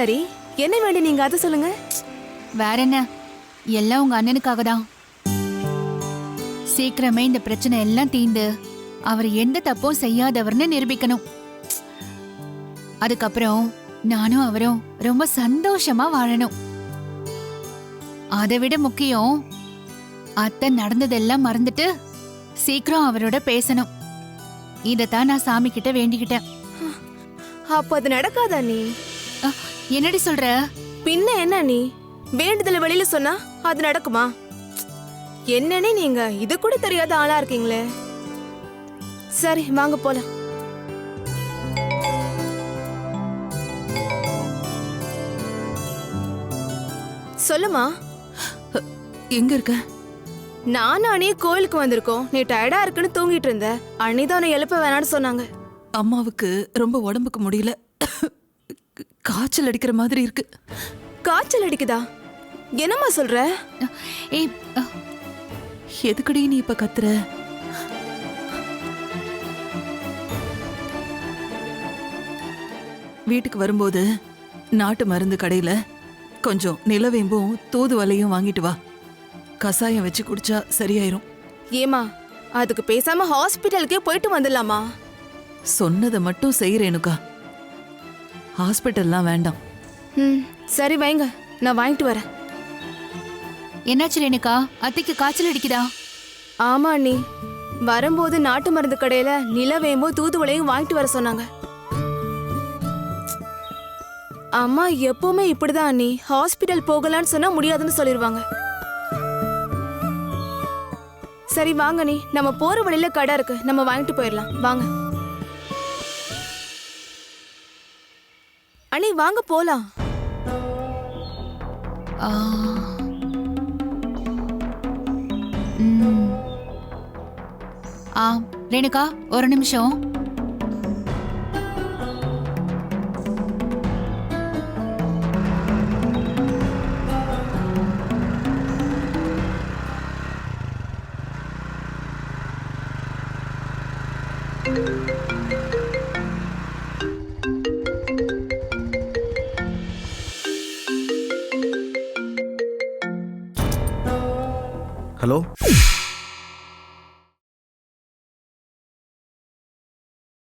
சரி என்ன வேண்டி நீங்க அதை சொல்லுங்க? வேற என்ன? எல்லாம் உங்க அண்ணனுக்காக தான். சீக்கிரமே இந்த பிரச்சனை எல்லாம் தீந்து அவர் எந்த தப்பும் செய்யாதவர்னு நிரூபிக்கணும். அதுக்கப்புறம் நானும் அவரும் ரொம்ப சந்தோஷமா வாழணும். அதை விட முக்கியம் அத்தை நடந்ததெல்லாம் மறந்துட்டு சீக்கிரம் அவரோட பேசணும். இதத்தான் நான் சாமி கிட்ட வேண்டிக்கிட்டேன். அப்ப அது நடக்காதா நீ? என்னடி சொல்ற? பின்ன என்ன நீ? வேண்டுதல வெளியில சொன்னா அது நடக்குமா? என்னன்னு நீங்க இது கூட தெரியாத ஆளா இருக்கீங்களே. சரி வாங்க போலாம். சொல்லுமா? எங்க இருக்க? நானும் அண்ணி கோயிலுக்கு வந்திருக்கோம். நீ டயர்டா இருக்குன்னு தூங்கிட்டு இருந்த. அண்ணி தான் உன்னை எழுப்ப வேணாம்னு சொன்னாங்க. அம்மாவுக்கு ரொம்ப உடம்புக்கு முடியல. காய்ச்சல் அடிக்கிற மாதிரி இருக்கு. காய்ச்சல் அடிக்குதா? என்னம்மா சொல்ற? ஏய் எதுக்கடி நீ இப்ப கத்துற? வீட்டுக்கு வரும்போது நாட்டு மருந்து கடையில கொஞ்சம் நிலவேம்பும் தூதுவளையும் வாங்கிட்டு வா. கசாயம் வச்சு குடிச்சா சரியாயிரும். ஏமா அதுக்கு பேசாம ஹாஸ்பிட்டலுக்கே போயிட்டு வந்துடலாமா? சொன்னதை மட்டும் செய்யறேனுக்கா. ஹாஸ்பிட்டல்லாம் வேண்டாம். ம் சரி வைங்க நான் வாங்கிட்டு வரேன். என்னாச்சு ரேணுகா? அத்தைக்கு காய்ச்சல் அடிக்குதா? ஆமா அண்ணி வரும்போது நாட்டு மருந்து கடையில நிலவேம்போ தூதுவளையும் வாங்கிட்டு வர சொன்னாங்க. அம்மா எப்பவுமே இப்படிதான் அண்ணி ஹாஸ்பிட்டல் போகலான்னு சொன்னா முடியாதுன்னு சொல்லிருவாங்க. சரி வாங்க நீ நம்ம போற வழியில கடை இருக்கு நம்ம வாங்கிட்டு போயிடலாம். வாங்க. அண்ணி வாங்க போலாம். ஆ. ஆ ரேணுகா ஒரு நிமிஷம். Hello?